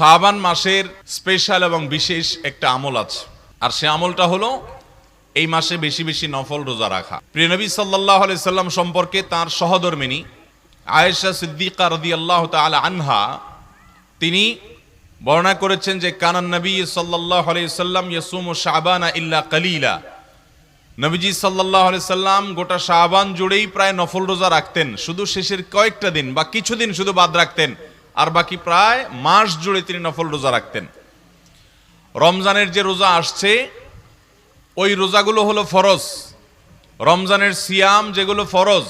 শাবান মাসের স্পেশাল এবং বিশেষ একটা আমল আছে। আর সে আমলটা হলো, এই মাসে বেশি বেশি নফল রোজা রাখা। প্রিয়নবী সাল্লাহ সাল্লাম সম্পর্কে তার সহধর্মিনী আয়েশা সিদ্দিকা রদি আল্লাহ তালা আনহা, তিনি বর্ণনা করেছেন যে, কানান নবী সাল্লাহ সাল্লাম ইয়াসুম শাবানা ইল্লা কালিলা। নবীজি সাল্লাহ সাল্লাম গোটা শাহবান জুড়েই প্রায় নফল রোজা রাখতেন। শুধু শেষের কয়েকটা দিন বা কিছুদিন শুধু বাদ রাখতেন। আর বাকি প্রায় মাস জুড়ে তিনি নফল রোজা রাখতেন। রমজানের যে রোজা আসছে, ওই রোজাগুলো হলো ফরজ। রমজানের সিয়াম যেগুলো ফরজ,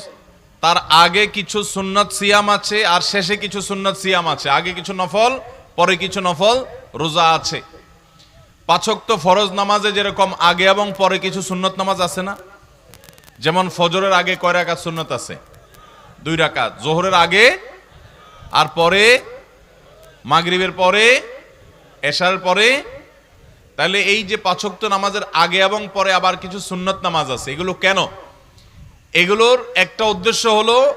তার আগে কিছু সুন্নত সিয়াম আছে আর শেষে কিছু সুন্নত সিয়াম আছে। আগে কিছু নফল, পরে কিছু নফল রোজা আছে। পাঁচক্ত ফরজ নামাজে যেরকম আগে এবং পরে কিছু সুন্নত নামাজ আছে না? যেমন ফজরের আগে কয় রাকাত সুন্নত আছে? দুই রাকাত। জোহরের আগে আর পরে, মাগরিবের পরে এশার পরে, তাহলে এই যে পাঁচক্ত নামাজের আগে এবং পরে আবার কিছু সুন্নত নামাজ আছে, এগুলো কেন? এগুলোর একটা উদ্দেশ্য হলো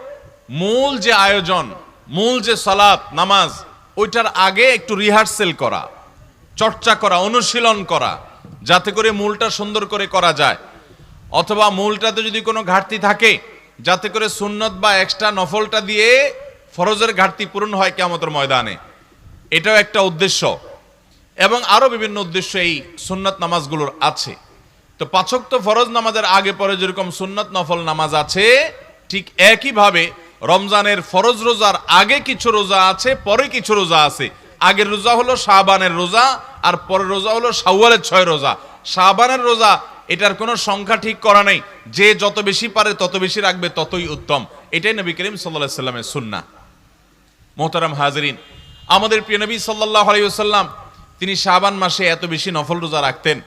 মূল যে আয়োজন, মূল যে সালাত, নামাজ, ওইটার আগে একটু রিহার্সেল করা, চর্চা করা, অনুশীলন করা, যাতে করে মূলটা সুন্দর করে করা যায়। অথবা মূলটাতে যদি কোনো ঘাটতি থাকে, যাতে করে সুন্নত বা এক্সট্রা নফলটা দিয়ে ফরজের ঘাটতি পূরণ হয় কেমতের ময়দানে। এটাও একটা উদ্দেশ্য। এবং আরও বিভিন্ন উদ্দেশ্য এই সুন্নত নামাজগুলোর আছে। তো পাঁচক্ত ফরজ নামাজের আগে পরে যেরকম সুন্নত নফল নামাজ আছে, ঠিক একইভাবে রমজানের ফরজ রোজার আগে কিছু রোজা আছে, পরে কিছু রোজা আছে। আগের রোজা হলো শাহবানের রোজা আর পরের রোজা হলো শাওয়ালের ছয় রোজা। শাহবানের রোজা, এটার কোনো সংখ্যা ঠিক করা নেই। যে যত বেশি পারে তত বেশি রাখবে, ততই উত্তম। এটাই নবী করিম সাল্লাহ সাল্লামের সুন্না মোহতারাম হাজরিন, আমাদের প্রিয় নবী সাল্লাহ আলাইসাল্লাম তিনি শাবান মাসে এত বেশি নফল রোজা রাখতেন।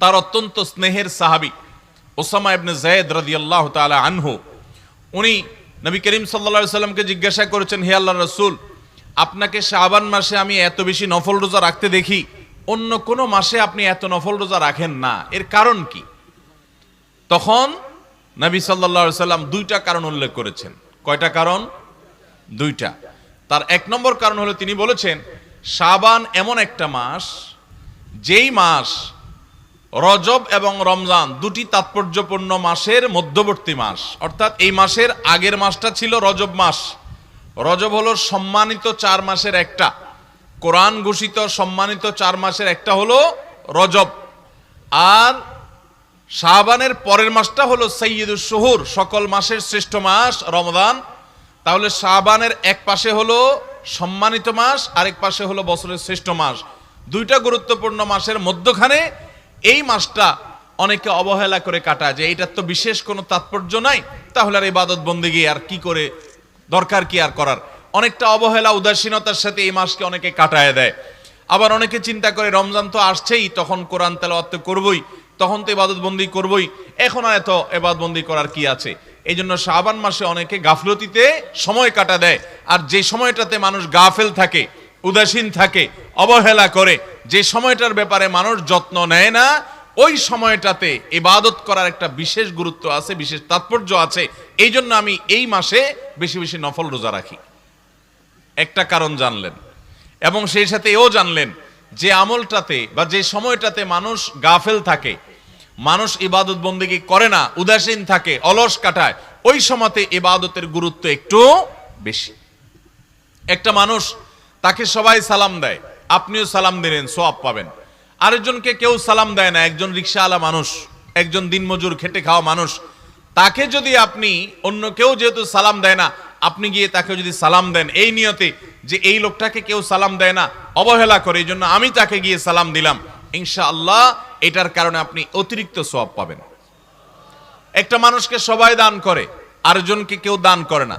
তার অত্যন্ত স্নেহের সাহাবি ওসামা ইবনে জায়েদ রাদিয়াল্লাহু তাআলা আনহু, উনি নবী করিম সাল্লাল্লাহু সাল্লামকে জিজ্ঞাসা করেছেন, হে আল্লাহ রসুল, আপনাকে শাবান মাসে আমি এত বেশি নফল রোজা রাখতে দেখি, অন্য কোনো মাসে আপনি এত নফল রোজা রাখেন না, এর কারণ কি? তখন নবী আলাইহি সাল্লাম দুইটা কারণ উল্লেখ করেছেন। কয়টা কারণ? দুইটা। তার এক নম্বর কারণ হলো তিনি বলেছেন, শাবান এমন একটা মাস, যেই মাস রজব এবং রমজান দুটি তাৎপর্যপূর্ণ মাসের মধ্যবর্তী মাস। অর্থাৎ এই মাসের আগের মাসটা ছিল রজব মাস। রজব হলো সম্মানিত চার মাসের একটা। কোরআন ঘোষিত সম্মানিত চার মাসের একটা হলো রজব। আর শাহবানের পরের মাসটা হলো সৈয়দুল শহুর, সকল মাসের শ্রেষ্ঠ মাস রমদান তাহলে শাহবানের এক পাশে হলো সম্মানিত মাস, আরেক পাশে হলো বছরের শ্রেষ্ঠ মাস। দুইটা গুরুত্বপূর্ণ মাসের মধ্যখানে এই মাসটা অনেকে অবহেলা করে কাটায় যে এইটার তো বিশেষ কোনো তাৎপর্য নাই, তাহলে আর এই ইবাদত বন্দিগি আর কি করে, দরকার কি আর করার? অনেকটা অবহেলা, উদাসীনতার সাথে এই মাসকে অনেকে কাটায় দেয়। আবার অনেকে চিন্তা করে, রমজান তো আসছেই, তখন কোরআন তেলাওয়াত তো করবই, তখন তো ইবাদত বন্দি করবই, এখন আর এত এবাদত বন্দি করার কি আছে? এই জন্য শাবান মাসে অনেকে গাফলতিতে সময় কাটা দেয়। আর যে সময়টাতে মানুষ গাফেল থাকে, উদাসীন থাকে, অবহেলা করে, যে সময়টার ব্যাপারে মানুষ যত্ন নেয় না, ওই সময়টাতে ইবাদত করার একটা বিশেষ গুরুত্ব আছে, বিশেষ তাৎপর্য আছে। এই জন্য আমি এই মাসে বেশি বেশি নফল রোজা রাখি। একটা কারণ জানলেন। এবং সেই সাথে এও জানলেন যে আমলটাতে বা যে সময়টাতে মানুষ গাফেল থাকে মানুষ ইবাদত বন্দিগি করে না, উদাসীন থাকে, অলস কাটায়, ওই সময়তে ইবাদতের গুরুত্ব একটু বেশি। একটা মানুষ তাকে সবাই সালাম দেয়, আপনিও সালাম দিলেন, সোয়াব পাবেন। আরেকজনকে কেউ সালাম দেয় না, একজন রিক্সাওয়ালা মানুষ, একজন দিনমজুর খেটে খাওয়া মানুষ, তাকে যদি আপনি অন্য কেউ যেহেতু সালাম দেয় না, আপনি গিয়ে তাকে যদি সালাম দেন, এই নিয়তে যে এই লোকটাকে কেউ সালাম দেয় না, অবহেলা করে, এই জন্য আমি তাকে গিয়ে সালাম দিলাম ইনশা আল্লাহ এটার কারণে আপনি অতিরিক্ত সওয়াব পাবেন। একটা মানুষকে সবাই দান করে, আরেকজনকে কেউ দান করে না।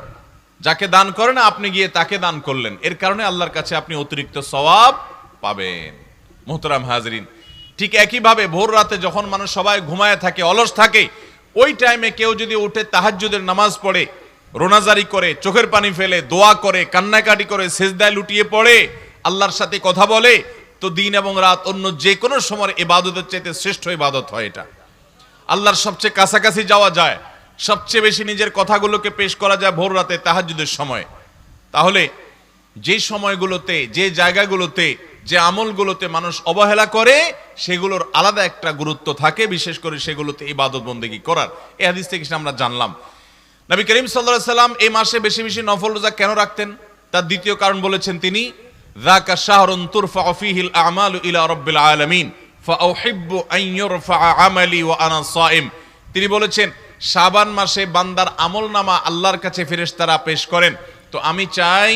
যাকে দান করে না, আপনি গিয়ে তাকে দান করলেন। এর কারণে আল্লাহর কাছে আপনি অতিরিক্ত সওয়াব পাবেন। মোহতারাম হাজরিন, ঠিক একইভাবে ভোর রাতে যখন মানুষ সবাই ঘুমায় থাকে, অলস থাকে, ওই টাইমে কেউ যদি উঠে তাহাজ্জুদের নামাজ পড়ে, রোনাজারি করে, চোখের পানি ফেলে, দোয়া করে, কান্নাকাটি করে, সেজদায় লুটিয়ে পড়ে, আল্লাহর সাথে কথা বলে তো দিন এবং রাত অন্য যে কোনো সময় এবাদতের চাইতে শ্রেষ্ঠ ইবাদত হয় এটা। আল্লাহর সবচেয়ে কাছাকাছি যাওয়া যায়, সবচেয়ে বেশি নিজের কথাগুলোকে পেশ করা যায় ভোর রাতে তাহাজুদের সময়। তাহলে যে সময়গুলোতে, যে জায়গাগুলোতে, যে আমলগুলোতে মানুষ অবহেলা করে, সেগুলোর আলাদা একটা গুরুত্ব থাকে, বিশেষ করে সেগুলোতে ইবাদত বন্দেগী করার। এই হাদিস থেকে আমরা জানলাম। নবী করিম সাল্লাহ সাল্লাম এই মাসে বেশি বেশি নফল রোজা কেন রাখতেন? তার দ্বিতীয় কারণ বলেছেন তিনি শাহরুন তুরফা ফীহিল আমালু ইলা রাব্বিল আলামিন ফাউহিব্বু আন ইউরফা আমালি ওয়া আনা সাইম তিনি বলেছেন, শাবান মাসে বান্দার আমলনামা আল্লাহর কাছে ফেরেশতারা পেশ করেন। তো আমি চাই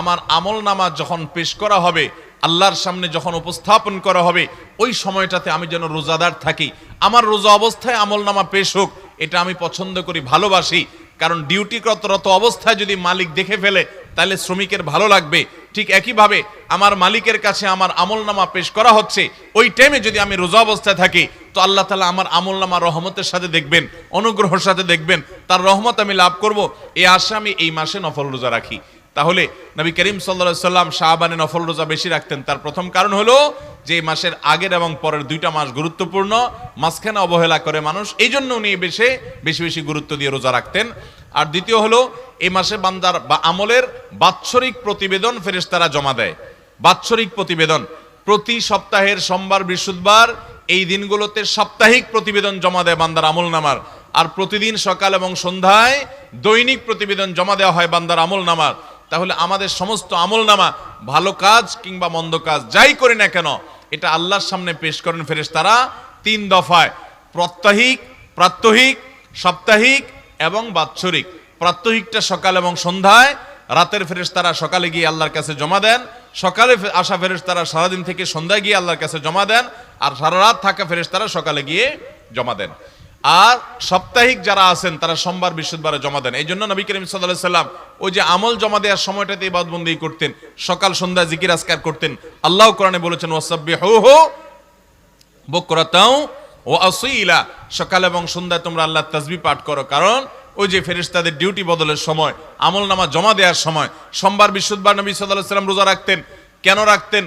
আমার আমলনামা যখন পেশ করা হবে, আল্লাহর সামনে যখন উপস্থাপন করা হবে, ওই সময়টাতে আমি যেন রোজাদার থাকি। আমার রোজা অবস্থায় আমলনামা পেশ হোক, এটা আমি পছন্দ করি, ভালোবাসি। কারণ ডিউটি কতরত অবস্থায় যদি মালিক দেখে ফেলে, তাহলে শ্রমিকের ভালো লাগবে। ঠিক একইভাবে আমার মালিকের কাছে আমার আমল নামা পেশ করা হচ্ছে, ওই টাইমে যদি আমি রোজা অবস্থায় থাকি, তো আল্লাহ তালা আমার আমল নামা রহমতের সাথে দেখবেন, অনুগ্রহর সাথে দেখবেন, তার রহমত আমি লাভ করব এই আশা আমি এই মাসে নফল রোজা রাখি। তাহলে নবী করিম সাল্লা সাল্লাম শাহবানে নফল রোজা বেশি রাখতেন। তার প্রথম কারণ হলো যে মাসের আগের এবং পরের দুইটা মাস গুরুত্বপূর্ণ, মাঝখানে অবহেলা করে মানুষ। এই জন্য উনি বেশি বেশি বেশি গুরুত্ব দিয়ে রোজা রাখতেন। আর দ্বিতীয় হলো, এই মাসে বান্দার বা আমলের বাৎসরিক প্রতিবেদন ফেরেশতারা জমা দেয়। বাৎসরিক প্রতিবেদন। প্রতি সপ্তাহের সোমবার, বৃহস্পতিবার এই দিনগুলোতে সাপ্তাহিক প্রতিবেদন জমা দেয় বান্দার আমল নামার। আর প্রতিদিন সকাল এবং সন্ধ্যায় দৈনিক প্রতিবেদন জমা দেওয়া হয় বান্দার আমল নামার। তাহলে আমাদের সমস্ত আমল নামা ভালো কাজ কিংবা মন্দ কাজ যাই করি না কেন, এটা আল্লাহর সামনে পেশ করেন ফেরেস তারা তিন দফায়। প্রত্যাহিক, প্রাত্যহিক, সাপ্তাহিক এবং বাৎসরিক। প্রাত্যহিকটা সকাল এবং সন্ধ্যায়, রাতের ফেরেস তারা সকালে গিয়ে আল্লাহর কাছে জমা দেন, সকালে আসা ফেরেস তারা সারাদিন থেকে সন্ধ্যায় গিয়ে আল্লাহর কাছে জমা দেন, আর সারা রাত থাকা ফেরেস তারা সকালে গিয়ে জমা দেন। আর সাপ্তাহিক যারা আছেন, তারা সোমবার, বৃহস্পতিবারে জমা দেন। এই জন্য নবী করিম সাল্লাহ সাল্লাম ওই যে আমল জমা দেওয়ার সময়টাতে ইবাদবন্দি করতেন, সকাল সন্ধ্যা জিকির আসকার করতেন। আল্লাহ কোরআনে বলেছেন ওয়াসাব্বি হো হো বকরাতাও ও আসইলা সকাল এবং সন্ধ্যায় তোমরা আল্লাহ তাসবি পাঠ করো, কারণ ওই যে ফেরেশতাদের ডিউটি বদলের সময়, আমল নামা জমা দেওয়ার সময়, সোমবার, বৃহস্পতিবার নবী সাল্লাহ সাল্লাম রোজা রাখতেন। কেন রাখতেন?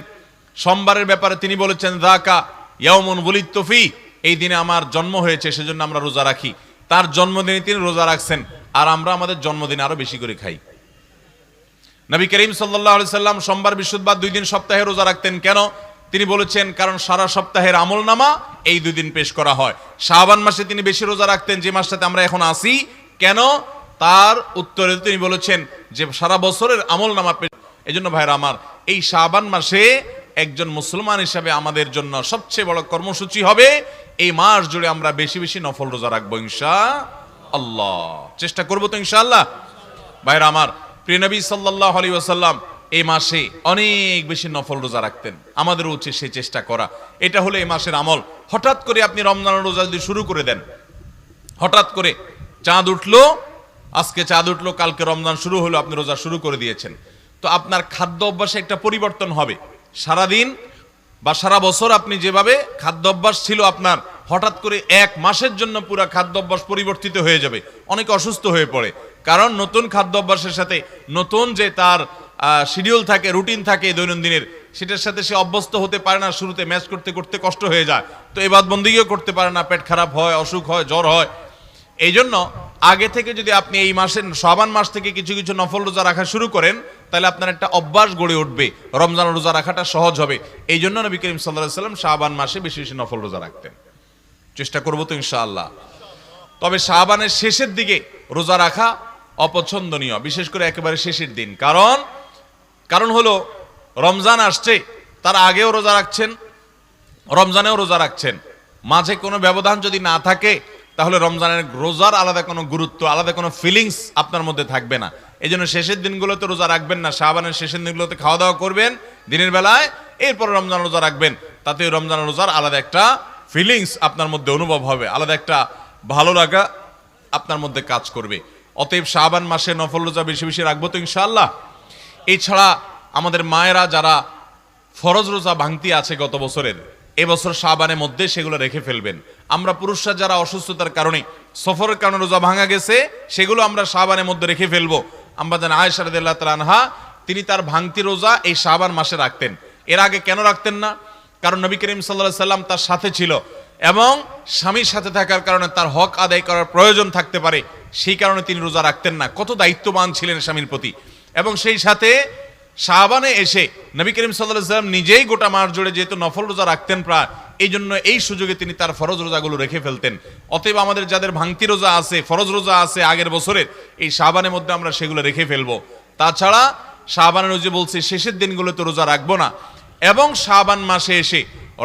সোমবারের ব্যাপারে তিনি বলেছেন দাকা ইয়াউমুন বুলিত তফি এই দিনে আমার জন্ম হয়েছে, সেজন্য আমরা রোজা রাখি। তার জন্মদিনে তিনি রোজা রাখছেন, আর আমরা আমাদের জন্মদিনে আরও বেশি করে খাই। নবী করিম সাল্লাহ সাল্লাম সোমবার, বৃহস্পতিবার দুই দিন সপ্তাহে রোজা রাখতেন। কেন? তিনি বলেছেন, কারণ সারা সপ্তাহের আমল নামা এই দুই দিন পেশ করা হয়। শাহবান মাসে তিনি বেশি রোজা রাখতেন, যে মাসটাতে আমরা এখন আসি কেন? তার উত্তরে তিনি বলেছেন যে সারা বছরের আমল নামা পেশ এই জন্য ভাইরা আমার, এই শাহবান মাসে একজন মুসলমান হিসাবে আমাদের জন্য সবচেয়ে বড় কর্মসূচি হবে এই মাস জুড়ে আমরা বেশি বেশি নফল রোজা রাখব ইনশা আল্লাহ চেষ্টা করব তো, ইনশাআল্লাহ? ভাইরা আমার, প্রিয় নবী সাল্লাহ আলী ওয়াসাল্লাম এই মাসে অনেক বেশি নফল রোজা রাখতেন। আমাদের উচিত সেই চেষ্টা করা। এটা হলো এই মাসের আমল। হঠাৎ করে আপনি রমজান রোজা যদি শুরু করে দেন, হঠাৎ করে চাঁদ উঠল, আজকে চাঁদ উঠল, কালকে রমজান শুরু হলো, আপনি রোজা শুরু করে দিয়েছেন। তো আপনার খাদ্য অভ্যাসে একটা পরিবর্তন হবে। সারাদিন বা সারা বছর আপনি যেভাবে খাদ্য অভ্যাস ছিল আপনার, হঠাৎ করে এক মাসের জন্য পুরো খাদ্য অভ্যাস পরিবর্তিত হয়ে যাবে। অনেক অসুস্থ হয়ে পড়ে। কারণ নতুন খাদ্য অভ্যাসের সাথে নতুন যে তার শিডিউল থাকে রুটিন থাকে দৈনন্দিনের, সেটার সাথে সে অভ্যস্ত হতে পারে না, শুরুতে ম্যাচ করতে করতে কষ্ট হয়ে যায়। তো এবার বন্দিও করতে পারে না, পেট খারাপ হয়, অসুখ হয়, জ্বর হয়। এই জন্য আগে থেকে যদি আপনি এই মাসের শাবান মাস থেকে কিছু কিছু নফল রোজা রাখা শুরু করেন তাহলে আপনার একটা অভ্যাস গড়ে উঠবে। রমজান রোজা রাখাটা সহজ হবে। এই জন্য নবী করিম সাল্লাহ সাল্লাম শাবান মাসে বেশি বেশি নফল রোজা রাখতেন। চেষ্টা করব তো ইনশাআল্লাহ। তবে শাবানের শেষের দিকে রোজা রাখা অপছন্দনীয়, বিশেষ করে একেবারে শেষের দিন। কারণ কারণ হলো, রমজান আসছে, তার আগেও রোজা রাখছেন, রমজানেও রোজা রাখছেন। মাঝে কোনো ব্যবধান যদি না থাকে তাহলে রমজানের রোজার আলাদা কোনো গুরুত্ব, আলাদা কোনো ফিলিংস আপনার মধ্যে থাকবে না। এই জন্য শেষের দিনগুলোতে রোজা রাখবেন না শাহবানের শেষের দিনগুলোতে খাওয়া দাওয়া করবেন, দিনের বেলায় এরপর রমজান রোজা রাখবেন। তাতে রমজান রোজার আলাদা একটা ফিলিংস আপনার মধ্যে অনুভব হবে, আলাদা একটা ভালো লাগা আপনার মধ্যে কাজ করবে। অতএব শাহবান মাসে নফল রোজা বেশি বেশি রাখব তো ইনশাআল্লাহ। এছাড়া আমাদের মায়েরা যারা ফরজ রোজা ভাঙতি আছে গত বছরের এবছর শাবানের মধ্যে সেগুলো রেখে ফেলবেন। আমরা পুরুষরা যারা অসুস্থতার কারণে সফরের কারণে রোজা ভাঙা গেছে, সেগুলো আমরা শাবানের মধ্যে রেখে ফেলব। আমরা জানি আয়েশা রাদিয়াল্লাহু তাআলা তিনি তার ভাঙতি রোজা এই শাবান মাসে রাখতেন। এর আগে কেন রাখতেন না? কারণ নবী করিম সাল্লাল্লাহু সাল্লাম তার সাথে ছিল এবং স্বামীর সাথে থাকার কারণে তার হক আদায় করার প্রয়োজন থাকতে পারে। সেই কারণে তিনি রোজা রাখতেন না। কত দায়িত্ববান ছিলেন স্বামীর প্রতি। এবং সেই সাথে শাহবানে এসে নবী করিম সাল্লাম নিজেই গোটা মাস জুড়ে যেহেতু নফল রোজা রাখতেন প্রায় এই জন্য এই সুযোগে তিনি তার ফরজ রোজাগুলো রেখে ফেলতেন। অতএব আমাদের যাদের ভাঙতি রোজা আছে, ফরজ রোজা আছে আগের বছরের, এই শাহবানের মধ্যে আমরা সেগুলো রেখে ফেলব। তাছাড়া শাহবানের রোজে বলছে, শেষের দিনগুলোতে রোজা রাখব না, এবং শাহবান মাসে এসে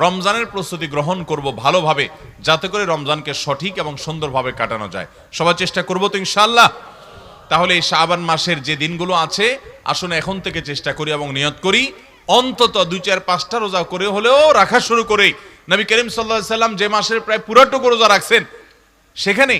রমজানের প্রস্তুতি গ্রহণ করব ভালোভাবে, যাতে করে রমজানকে সঠিক এবং সুন্দরভাবে কাটানো যায়। সবার চেষ্টা করব তো ইনশাল্লাহ তাহলে এই শাবান মাসের যে দিনগুলো আছে আসুন এখন থেকে চেষ্টা করি এবং নিয়ত করি। অন্তত দুই চার পাঁচটা রোজা করে হলেও রাখা শুরু করে নবী করিম সাল্লাহ সাল্লাম যে মাসের প্রায় পুরাটুকু রোজা রাখছেন, সেখানে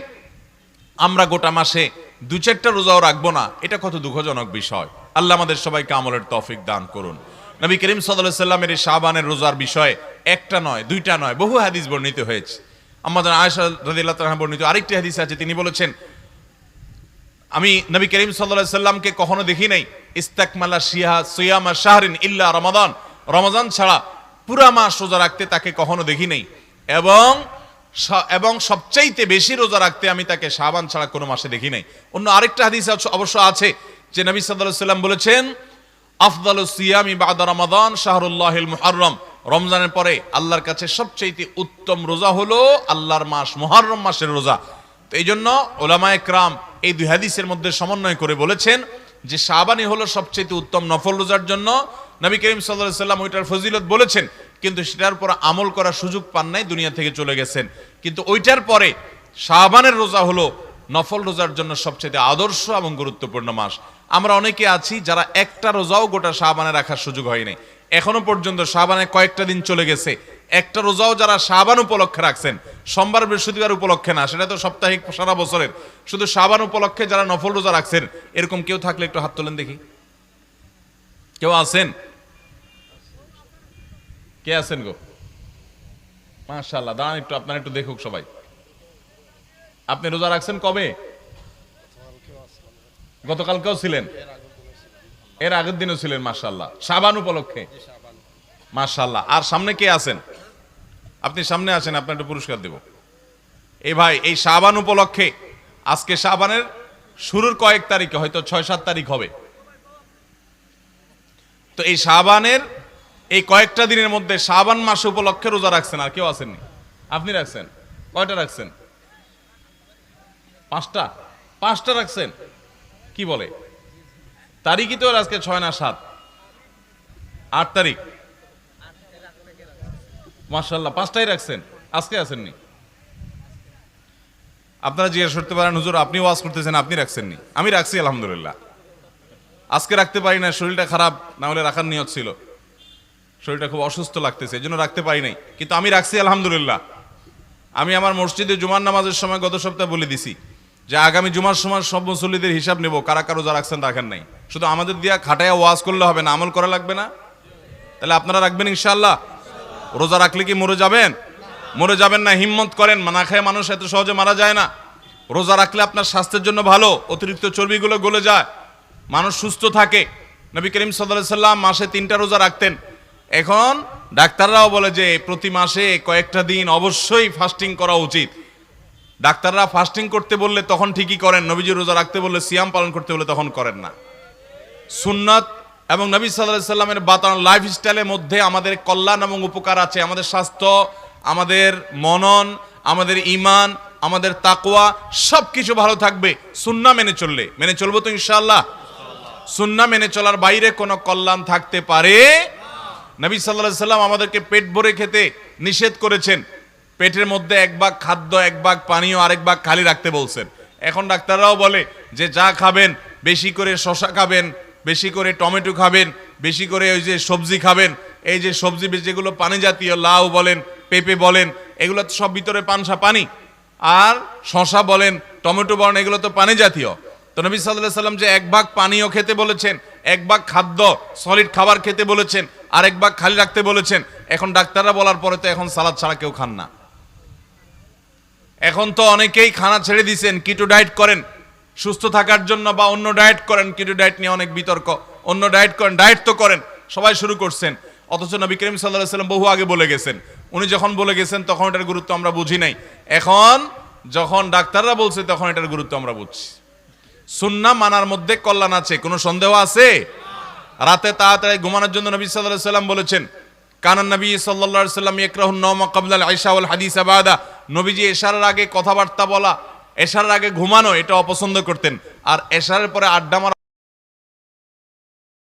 আমরা গোটা মাসে দু চারটা রোজাও রাখব না। এটা কত দুঃখজনক বিষয়। আল্লাহ আমাদের সবাইকে আমলের তফিক দান করুন। নবী করিম সাল্লাহ সাল্লামের এই শাহবানের রোজার বিষয়ে একটা নয়, দুইটা নয়, বহু হাদিস বর্ণিত হয়েছে। আমাদের আয়সা রাদিল্লাহ বর্ণিত আরেকটি হাদিস আছে, তিনি বলেছেন আমি নবী করিম সাল্লাহ সাল্লামকে কখনো দেখি নাই। ইস্তাকমালা শিয়া সৈয়ামা শাহরিন ইল্লা রমাদান। রমাদান ছাড়া পুরা মাস রোজা রাখতে তাকে কখনো দেখি নাই। এবং এবং সবচাইতে বেশি রোজা রাখতে আমি তাকে শাবান ছাড়া কোনো মাসে দেখি নাই। অন্য আরেকটা হাদিস অবশ্য আছে যে নবী সাল্লাহ সাল্লাম বলেছেন, আফদাল সিয়ামি বাদা রমাদান শাহরুল্লাহিল মুহাররম। রমজানের পরে আল্লাহর কাছে সবচাইতে উত্তম রোজা হলো আল্লাহর মাস, মুহররম মাসের রোজা। তো এই জন্য ওলামায়ে ক্রাম এই দুই হাদিসের মধ্যে সমন্বয় করে বলেছেন যে শাবানি হলো সবচেয়ে উত্তম নফল রোজার জন্য। নবী করিম সাল্লাহ সাল্লাম ওইটার ফজিলত বলেছেন, কিন্তু সেটার পর আমল করার সুযোগ পান নাই, দুনিয়া থেকে চলে গেছেন। কিন্তু ওইটার পরে শাবানের রোজা হলো নফল রোজার জন্য সবচেয়ে আদর্শ এবং গুরুত্বপূর্ণ মাস। আমরা অনেকে আছি যারা একটা রোজাও গোটা শাবানে রাখার সুযোগ হয়নি। এখনও পর্যন্ত শাবানে কয়েকটা দিন চলে গেছে। একটা রোজাও যারা শাবান উপলক্ষে রাখছেন, সোমবার বৃহস্পতিবার উপলক্ষে না, সেটা তো সাপ্তাহিক সারা বছরের। শুধু শাবান উপলক্ষে যারা নফল রোজা রাখছেন, এরকম কেউ থাকলে একটু হাত তোলেন দেখি। কেউ আছেন? কে আছেন গো? মাশাল্লাহ দাঁড়ান একটু, আপনার একটু দেখুক সবাই। আপনি রোজা রাখছেন কবে? গতকালকেও ছিলেন। এর আগের দিনও ছিলেন মাশাল্লাহ সাবান উপলক্ষে। মাশাল্লাহ আর সামনে কে আছেন? আপনি সামনে আছেন আপনার একটু পুরস্কার দেব। এই ভাই, এই সাবান উপলক্ষে আজকে সাবানের শুরুর কয়েক তারিখে, হয়তো ছয় সাত তারিখ হবে। তো এই সাবানের এই কয়েকটা দিনের মধ্যে সাবান মাস উপলক্ষে রোজা রাখছেন, আর কেউ আসেননি। আপনি রাখছেন? কয়টা রাখছেন? পাঁচটা? পাঁচটা রাখছেন? কি বলে? তারিখই তো আজকে ছয় না সাত। আট তারিখ। মার্শাল্লাহ পাঁচটাই রাখছেন। আজকে আসেননি। আপনারা জিজ্ঞেস করতে পারেন, হুজুর, আপনি ওয়াজ করতেছেন, আপনি রাখছেননি? আমি রাখছি, আলহামদুলিল্লাহ। আজকে রাখতে পারি না শরীরটা খারাপ, না হলে রাখার নিয়ত ছিল। শরীরটা খুব অসুস্থ লাগতেছে এই জন্য রাখতে পারি নাই। কিন্তু আমি রাখছি, আলহামদুলিল্লাহ। আমি আমার মসজিদে জুমার নামাজের সময় গত সপ্তাহে বলে দিছি যে, আগামী জুমার সময় সব মুসল্লিদের হিসাব নেব, কারা কারও যা রাখছেন, রাখেন নাই। শুধু আমাদের দিয়া খাটায় ওয়াজ করলে হবে না, আমল করা লাগবে না? তাহলে আপনারা রাখবেন ইনশাআল্লাহ। রোজা রাখলে কি মরে যাবেন? মরে যাবেন না, হিম্মত করেন। না খায় মানুষ, এত সহজে মারা যায় না। রোজা রাখলে আপনার স্বাস্থ্যের জন্য ভালো, অতিরিক্ত চর্বিগুলো গলে যায়। মানুষ সুস্থ থাকে। নবী করিম সাল্লাহ সাল্লাম মাসে তিনটা রোজা রাখতেন। এখন ডাক্তাররাও বলে যে, প্রতি মাসে কয়েকটা দিন অবশ্যই ফাস্টিং করা উচিত। ডাক্তাররা ফাস্টিং করতে বললে তখন ঠিকই করেন, নবীজি রোজা রাখতে বললে সিয়াম পালন করতে বললে তখন করেন না। সুন্নাত এবং নবী সাল্লাহ সাল্লামের বাতান লাইফ স্টাইলের মধ্যে আমাদের কল্যাণ এবং উপকার আছে। আমাদের স্বাস্থ্য, আমাদের মনন, আমাদের ইমান আমাদের তাকোয়া সব কিছু ভালো থাকবে। সুন্না মেনে চললে। মেনে চলবো তো ইনশাআল্লাহ? সুন্না মেনে চলার বাইরে কোনো কল্যাণ থাকতে পারে নবী সাল্লাহ সাল্লাম আমাদেরকে পেট ভরে খেতে নিষেধ করেছেন। পেটের মধ্যে এক ভাগ খাদ্য, এক ভাগ পানীয়, আরেক ভাগ খালি রাখতে বলছেন। এখন ডাক্তাররাও বলে যে যা খাবেন, বেশি করে শশা খাবেন বেশি করে টমেটো খাবেন, বেশি করে ওই যে সবজি খাবেন। এই যে সবজি যেগুলো পানি জাতীয়, লাউ বলেন, পেঁপে বলেন, এগুলো তো সব ভিতরে পানসা পানি। আর শশা বলেন, টমেটো বলেন, এগুলো তো পানি জাতীয়। তো নবী সাল্লাহ সাল্লাম যে এক ভাগ পানীয় খেতে বলেছেন, এক ভাগ খাদ্য সলিড খাবার খেতে বলেছেন আর এক ভাগ খালি রাখতে বলেছেন, এখন ডাক্তাররা বলার পরে তো এখন সালাদ ছাড়া কেউ খান না। এখন তো অনেকেই খানা ছেড়ে দিছেন কিটো ডায়েট করেন সুস্থ থাকার জন্য বা অন্য ডায়েট করেন, কিন্তু ডায়েট নিয়ে অনেক বিতর্ক। অন্য ডায়েট করেন, ডায়েট তো করেন, সবাই শুরু করছেন। অথচ নবী করিম সাল্লাহ সাল্লাম বহু আগে বলে গেছেন। উনি যখন বলে গেছেন, তখন এটার গুরুত্ব আমরা বুঝি নাই। এখন যখন ডাক্তাররা বলছে, তখন এটার গুরুত্ব আমরা বুঝছি। সুন্না মানার মধ্যে কল্যাণ আছে, কোনো সন্দেহ আছে? রাতে তাড়াতাড়ি ঘুমানোর জন্য নবী সাল্লাহ সাল্লাম বলেছেন কানান নবী সাল্লাহ সাল্লাম ইকরাহুন নমা কাবলাল আইসা হাদিস আবাদা। নবীজি এশার আগে কথাবার্তা বলা এশার আগে ঘুমানো এটা অপছন্দ করতেন। আর এশারের পরে আড্ডা মারা